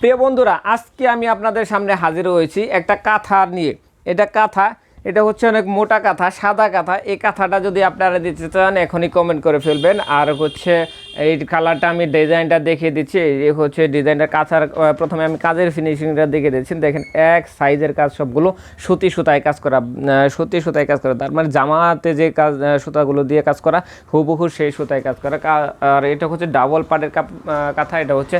প্রিয় বন্ধুরা, আজকে আমি আপনাদের সামনে হাজির হয়েছি একটা কাঁথা নিয়ে। এটা কাঁথা, এটা হচ্ছে অনেক মোটা কাঁথা, সাদা কাঁথা। এই কাঁথাটা যদি আপনারা দিতে চান, এখনই কমেন্ট করে ফেলবেন। আর হচ্ছে এই কালারটা আমি ডিজাইনটা দেখিয়ে দিচ্ছি। এই হচ্ছে ডিজাইনটা কাঁচার প্রথমে আমি কাজের ফিনিশিংটা দেখিয়ে দিচ্ছি। দেখেন এক সাইজের কাজ সবগুলো সুতি সুতায় কাজ করা সুতি সুতায় কাজ করা। তার মানে জামাতে যে কাজ সুতাগুলো দিয়ে কাজ করা, হুবহু সেই সুতায় কাজ করা। আর এটা হচ্ছে ডাবল পাটের কাপ কাঁথা, এটা হচ্ছে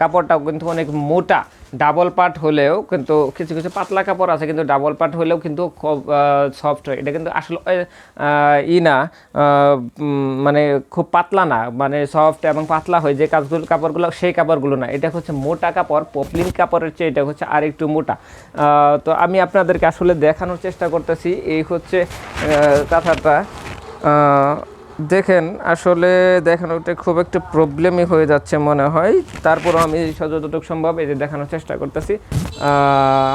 কাপড়টাও কিন্তু অনেক মোটা। ডাবল পার্ট হলেও কিন্তু কিছু কিছু পাতলা কাপড় আছে, কিন্তু ডাবল পার্ট হলেও কিন্তু খুব সফট হয়। এটা কিন্তু আসলে ই না মানে খুব পাতলা না মানে সফট এবং পাতলা হয়। যে কাজগুলো, কাপড়গুলো, সেই কাপড়গুলো না। এটা হচ্ছে মোটা কাপড় পপলিন কাপড়ের চেয়ে এটা হচ্ছে আর একটু মোটা তো আমি আপনাদেরকে আসলে দেখানোর চেষ্টা করতেছি। এই হচ্ছে কাঁথাটা। দেখেন, আসলে দেখেন ওটা খুব একটা প্রবলেমই হয়ে যাচ্ছে মনে হয়। তারপরও আমি যতটুকু সম্ভব এই যে দেখানোর চেষ্টা করতেছি।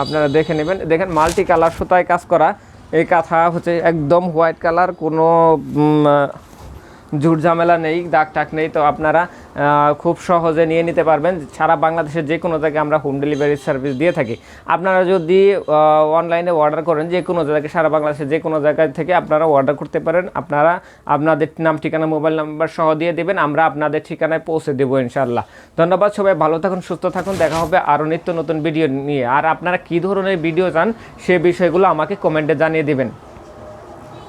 আপনারা দেখে নেবেন। দেখেন মাল্টি কালার সুতায় কাজ করা। এই কাঁথা হচ্ছে একদম হোয়াইট কালার কোনো উম, আহ, ঝুট ঝামেলা নেই দাগ টাক নেই তো আপনারা খুব সহজে নিয়ে নিতে পারবেন। সারা বাংলাদেশের যে কোনো জায়গায় আমরা হোম ডেলিভারি সার্ভিস দিয়ে থাকি। আপনারা যদি অনলাইনে অর্ডার করেন যে কোনো জায়গায় সারা বাংলাদেশের যে কোনো জায়গা থেকে আপনারা অর্ডার করতে পারেন। আপনারা আপনাদের নাম ঠিকানা মোবাইল নাম্বার সহ দিয়ে দেবেন আমরা আপনাদের ঠিকানায় পৌঁছে দেবো ইনশাল্লাহ ধন্যবাদ সবাই ভালো থাকুন সুস্থ থাকুন দেখা হবে আরও নিত্য নতুন ভিডিও নিয়ে। আর আপনারা কী ধরনের ভিডিও চান সে বিষয়গুলো আমাকে কমেন্টে জানিয়ে দিবেন।